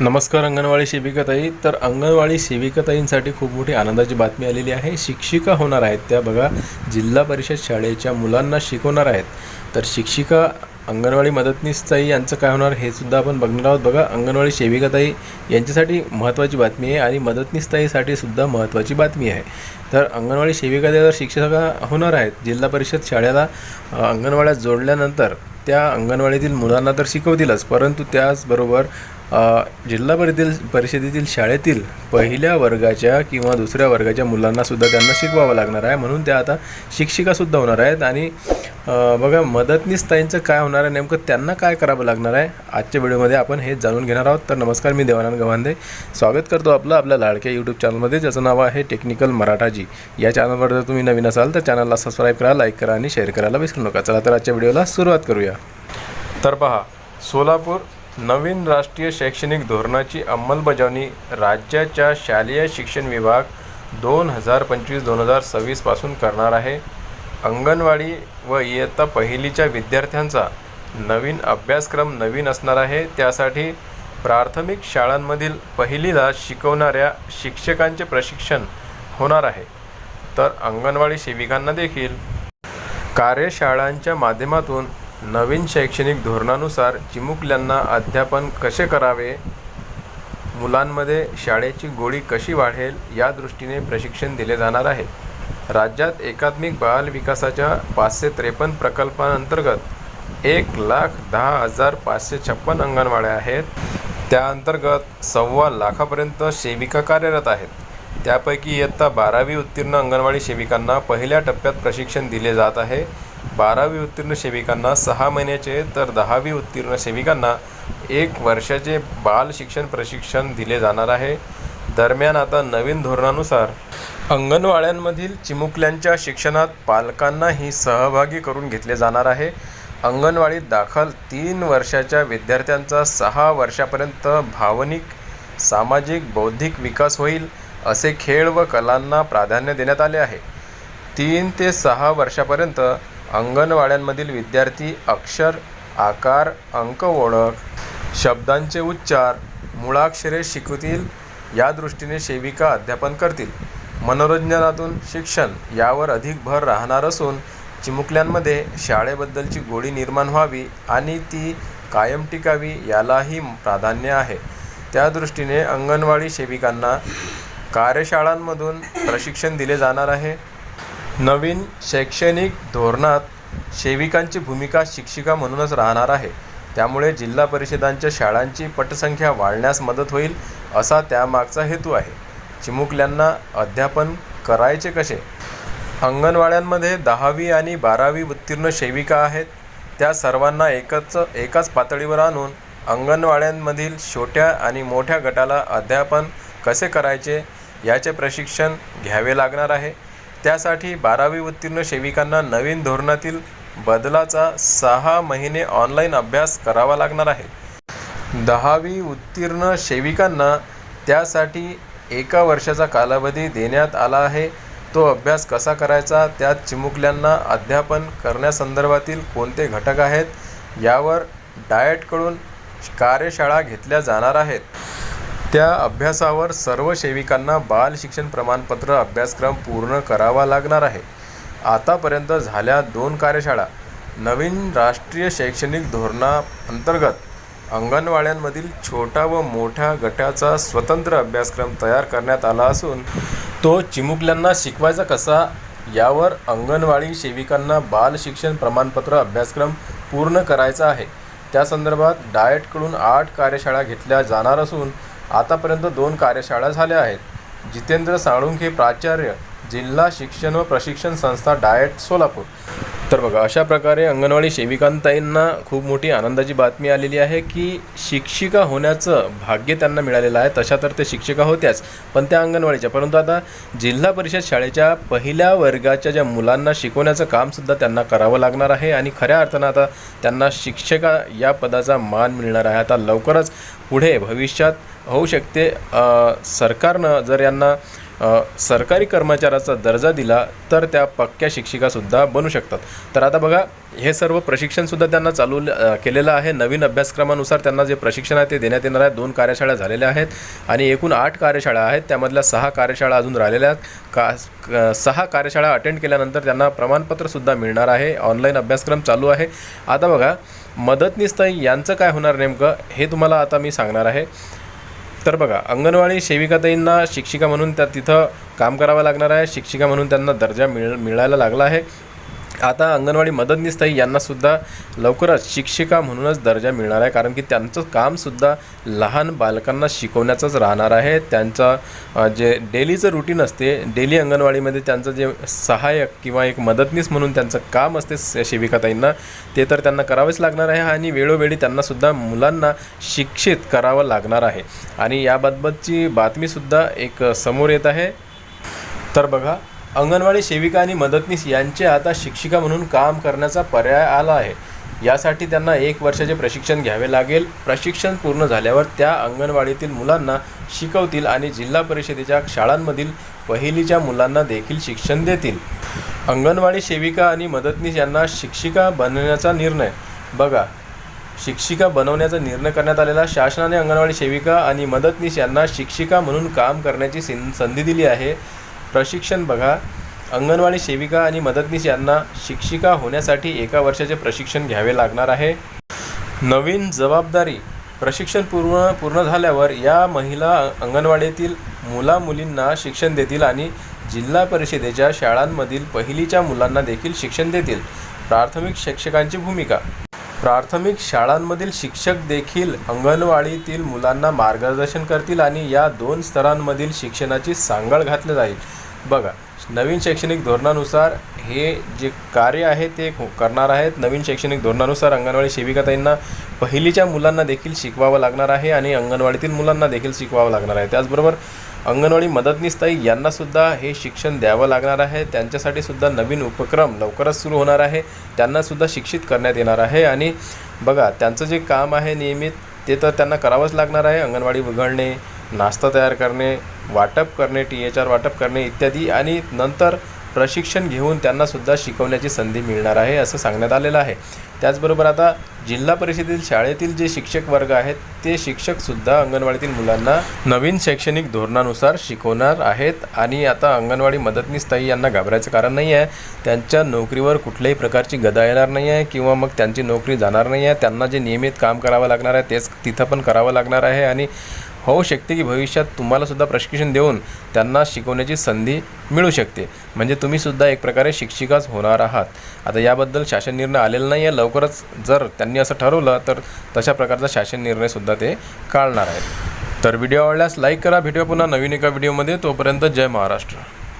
नमस्कार अंगणवाडी सेविकाताई. तर अंगणवाडी सेविकाताईंसाठी खूप मोठी आनंदाची बातमी आलेली आहे. शिक्षिका होणार आहेत त्या बघा. जिल्हा परिषद शाळेच्या मुलांना शिकवणार आहेत. तर शिक्षिका अंगणवाडी मदतनीसताई यांचं काय होणार हे सुद्धा आपण बघणार आहोत. बघा अंगणवाडी सेविकाताई यांच्यासाठी महत्त्वाची बातमी आहे आणि मदतनीसताईसाठी सुद्धा महत्त्वाची बातमी आहे. तर अंगणवाडी सेविकाताई जर शिक्षिका होणार आहेत. जिल्हा परिषद शाळेला अंगणवाड्यात जोडल्यानंतर त्या अंगणवाडीतील मुलांना तर शिकवतीलच. परंतु त्याचबरोबर जिल्हा परिषदेतील परिषदेतील शाळेतील पहिल्या वर्गाच्या किंवा दुसऱ्या वर्गाच्या मुलांनासुद्धा त्यांना शिकवावं लागणार आहे. म्हणून त्या आता शिक्षिकासुद्धा होणार आहेत. आणि बघा मदतनीस ताईंचं काय होणार आहे नेमकं त्यांना काय करावं लागणार आहे आजच्या व्हिडिओमध्ये आपण हे जाणून घेणार आहोत. तर नमस्कार मी देवानंद गव्हांदे. स्वागत करतो आपलं आपल्या लाडक्या यूट्यूब चॅनलमध्ये ज्याचं नाव आहे टेक्निकल मराठाजी. या चॅनलवर जर तुम्ही नवीन असाल तर चॅनलला सबस्क्राईब करा लाईक करा आणि शेअर करायला विसरू नका. चला तर आजच्या व्हिडिओला सुरुवात करूया. तर पहा सोलापूर नवीन राष्ट्रीय शैक्षणिक धोरणाची अंमलबजावणी राज्याच्या शालेय शिक्षण विभाग दोन हजार पंचवीस दोन हजार सव्वीसपासून करणार आहे. अंगणवाडी व इयत्ता पहिलीच्या विद्यार्थ्यांचा नवीन अभ्यासक्रम नवीन असणार आहे. त्यासाठी प्राथमिक शाळांमधील पहिलीला शिकवणाऱ्या शिक्षकांचे प्रशिक्षण होणार आहे. तर अंगणवाडी सेविकांना देखील कार्यशाळांच्या माध्यमातून नवीन शैक्षणिक धोरणानुसार चिमुकल्यांना अध्यापन कसे करावे? मुलांमध्ये शाळेची गोडी कशी वाढेल या दृष्टीने प्रशिक्षण दिले जाणार आहे. राज्यात एकात्मिक बाल विकासाच्या पाचशे त्रेपन्न प्रकल्पांतर्गत एक लाख दहा हजार पाचशे छप्पन अंगणवाड्या आहेत. त्या अंतर्गत सव्वा लाखापर्यंत सेविका कार्यरत आहेत. त्यापैकी इयत्ता बारावी उत्तीर्ण अंगणवाडी सेविकांना पहिल्या टप्प्यात प्रशिक्षण दिले जात आहे. बारावी उत्तीर्ण सेविकांना सहा महिन्याचे तर दहावी उत्तीर्ण सेविकांना एक वर्षाचे बाल शिक्षण प्रशिक्षण दिले जाणार आहे. दरम्यान आता नवीन धोरणानुसार अंगणवाड्यांमधील चिमुकल्यांच्या शिक्षणात पालकांनाही सहभागी करून घेतले जाणार आहे. अंगणवाडीत दाखल तीन वर्षाच्या विद्यार्थ्यांचा सहा वर्षापर्यंत भावनिक सामाजिक बौद्धिक विकास होईल असे खेळ व कलांना प्राधान्य देण्यात आले आहे. तीन ते सहा वर्षापर्यंत अंगणवाड्यांमधील विद्यार्थी अक्षर आकार अंक ओळख शब्दांचे उच्चार मुळाक्षरे शिकवतील या दृष्टीने सेविका अध्यापन करतील. मनोरंजनातून शिक्षण यावर अधिक भर राहणार असून चिमुकल्यांमध्ये शाळेबद्दलची गोडी निर्माण व्हावी आणि ती कायम टिकावी यालाही प्राधान्य आहे. त्या दृष्टीने अंगणवाडी सेविकांना कार्यशाळांमधून प्रशिक्षण दिले जाणार आहे. नवीन शैक्षणिक धोरणात सेविकांची भूमिका शिक्षिका म्हणूनच राहणार आहे. त्यामुळे जिल्हा परिषदांच्या शाळांची पटसंख्या वाढण्यास मदत होईल असा त्यामागचा हेतू आहे. चिमुकल्यांना अध्यापन करायचे कसे? अंगणवाड्यांमध्ये दहावी आणि बारावी उत्तीर्ण सेविका आहेत. त्या सर्वांना एकच एकाच पातळीवर आणून अंगणवाड्यांमधील छोट्या आणि मोठ्या गटाला अध्यापन कसे करायचे याचे प्रशिक्षण घ्यावे लागणार आहे. त्यासाठी बारावी उत्तीर्ण सेविकांना नवीन धोरणातील बदलाचा सहा महिने ऑनलाईन अभ्यास करावा लागणार आहे. दहावी उत्तीर्ण सेविकांना त्यासाठी एका वर्षाचा कालावधी देण्यात आला आहे. तो अभ्यास कसा करायचा त्यात चिमुकल्यांना अध्यापन करण्यासंदर्भातील कोणते घटक आहेत यावर डाएटकडून कार्यशाळा घेतल्या जाणार आहेत. त्या अभ्यासावर सर्व सेविकांना बाल शिक्षण प्रमाणपत्र अभ्यासक्रम पूर्ण करावा लागणार आहे. आतापर्यंत झाल्या दोन कार्यशाळा नवीन राष्ट्रीय शैक्षणिक धोरणाअंतर्गत अंगणवाड्यांमधील छोटा व मोठ्या गटाचा स्वतंत्र अभ्यासक्रम तयार करण्यात आला असून तो चिमुकल्यांना शिकवायचा कसा? यावर अंगणवाडी सेविकांना बाल शिक्षण प्रमाणपत्र अभ्यासक्रम पूर्ण करायचा आहे. त्या संदर्भात डाएटकडून आठ कार्यशाळा घेतल्या जाणार असून आतापर्यंत दोन कार्यशाळा झाल्या आहेत. जितेंद्र साळुंखे प्राचार्य जिल्हा शिक्षण व प्रशिक्षण संस्था डाएट सोलापूर. तर बघा अशा प्रकारे अंगणवाडी सेविकांताईंना खूप मोठी आनंदाची बातमी आलेली आहे की शिक्षिका होण्याचं भाग्य त्यांना मिळालेलं आहे. तशा तर ते शिक्षिका होत्याच पण त्या अंगणवाडीच्या. परंतु आता जिल्हा परिषद शाळेच्या पहिल्या वर्गाच्या ज्या मुलांना शिकवण्याचं कामसुद्धा त्यांना करावं लागणार आहे आणि खऱ्या अर्थानं आता त्यांना शिक्षिका या पदाचा मान मिळणार आहे. आता लवकरच पुढे भविष्यात होऊ शकते सरकारनं जर यांना सरकारी कर्मचाऱ्याचा दर्जा दिला तर त्या पक्क्या शिक्षिकासुद्धा बनू शकतात. तर आता बघा हे सर्व प्रशिक्षणसुद्धा त्यांना चालू केलेलं आहे. नवीन अभ्यासक्रमानुसार त्यांना जे प्रशिक्षण आहे ते देण्यात येणार आहे. दोन कार्यशाळा झालेल्या आहेत आणि एकूण आठ कार्यशाळा आहेत. त्यामधल्या सहा कार्यशाळा अजून राहिलेल्या आहेत. का सहा कार्यशाळा अटेंड केल्यानंतर त्यांना प्रमाणपत्रसुद्धा मिळणार आहे. ऑनलाईन अभ्यासक्रम चालू आहे. आता बघा मदतनीस यांचं काय होणार नेमकं हे तुम्हाला आता मी सांगणार आहे. तर बघा अंगणवाडी सेविकाताईंना शिक्षिका म्हणून त्या तिथं काम करावं लागणार आहे. शिक्षिका म्हणून त्यांना दर्जा मिळ मिळायला लागला आहे. आता अंगणवाडी मदतनीसताई यांनासुद्धा लवकरच शिक्षिका म्हणूनच दर्जा मिळणार आहे कारण की त्यांचं कामसुद्धा लहान बालकांना शिकवण्याचंच राहणार आहे. त्यांचं जे डेलीचं रुटीन असते डेली अंगणवाडीमध्ये त्यांचं जे सहाय्यक किंवा एक मदतनीस म्हणून त्यांचं काम असते शिविकाताईंना सेविकाताईंना ते तर त्यांना करावेच लागणार आहे आणि वेळोवेळी त्यांनासुद्धा मुलांना शिक्षित करावं लागणार आहे. आणि याबाबतची बातमीसुद्धा एक समोर येत आहे. तर बघा अंगणवाडी सेविका आणि मदतनीस यांचे आता शिक्षिका म्हणून काम करण्याचा पर्याय आला आहे. यासाठी त्यांना एक वर्षाचे प्रशिक्षण घ्यावे लागेल. प्रशिक्षण पूर्ण झाल्यावर त्या अंगणवाडीतील मुलांना शिकवतील आणि जिल्हा परिषदेच्या शाळांमधील पहिलीच्या मुलांना देखील शिक्षण देतील. अंगणवाडी सेविका आणि मदतनीस यांना शिक्षिका बनवण्याचा निर्णय. बघा शिक्षिका बनवण्याचा निर्णय करण्यात आलेला शासनाने अंगणवाडी सेविका आणि मदतनीस यांना शिक्षिका म्हणून काम करण्याची सिं संधी दिली आहे. प्रशिक्षण बघा. अंगणवाडी सेविका आणि मदतनीस यांना शिक्षिका होण्यासाठी एका वर्षाचे प्रशिक्षण घ्यावे लागणार आहे. नवीन जबाबदारी प्रशिक्षण पूर्ण पूर्ण झाल्यावर या महिला अंगणवाडीतील मुलामुलींना शिक्षण देतील आणि जिल्हा परिषदेच्या शाळांमधील पहिलीच्या मुलांना देखील शिक्षण देतील. प्राथमिक शिक्षकांची भूमिका. प्राथमिक शाळांमधील शिक्षक देखील अंगणवाडीतील मुलांना मार्गदर्शन करतील आणि या दोन स्तरांमधील शिक्षणाची सांगड घातली जाईल. बघा नवीन शैक्षणिक धोरणानुसार हे जे कार्य आहे ते हो- करणार आहेत. नवीन शैक्षणिक धोरणानुसार अंगणवाडी सेविकाताईंना पहिलीच्या मुलांना देखील शिकवावं लागणार आहे आणि अंगणवाडीतील मुलांना देखील शिकवावं लागणार आहे. त्याचबरोबर अंगणवाडी मदतनीसताई यांनासुद्धा हे शिक्षण द्यावं लागणार आहे. त्यांच्यासाठी सुद्धा नवीन उपक्रम लवकरच सुरू होणार आहे. त्यांनासुद्धा शिक्षित करण्यात येणार आहे आणि बघा त्यांचं जे काम आहे नियमित ते तर त्यांना करावंच लागणार आहे. अंगणवाडी उघडणे नाश्ता तयार करणे वाटप करणे टी एच आर वाटप करणे इत्यादी आणि नंतर प्रशिक्षण घेऊन त्यांनासुद्धा शिकवण्याची संधी मिळणार आहे असं सांगण्यात आलेलं आहे. त्याचबरोबर आता जिल्हा परिषदेतील शाळेतील जे शिक्षक वर्ग आहेत ते शिक्षकसुद्धा अंगणवाडीतील मुलांना नवीन शैक्षणिक धोरणानुसार शिकवणार आहेत आणि आता अंगणवाडी मदतनीस ताई यांना घाबरायचं कारण नाही आहे. त्यांच्या नोकरीवर कुठल्याही प्रकारची गदा येणार नाही आहे किंवा मग त्यांची नोकरी जाणार नाही आहे. त्यांना जे नियमित काम करावं लागणार आहे तेच तिथं पण करावं लागणार आहे आणि होऊ शकते की भविष्यात तुम्हालासुद्धा प्रशिक्षण देऊन त्यांना शिकवण्याची संधी मिळू शकते. म्हणजे तुम्हीसुद्धा एक प्रकारे शिक्षिकाच होणार आहात. आता याबद्दल शासन निर्णय आलेला नाही आहे लवकरच जर त्यांनी असं ठरवलं तर तशा प्रकारचा शासन निर्णयसुद्धा ते काढणार आहेत. तर व्हिडिओ आवडल्यास लाईक करा. भेटूया पुन्हा नवीन एका व्हिडिओमध्ये. तोपर्यंत जय महाराष्ट्र.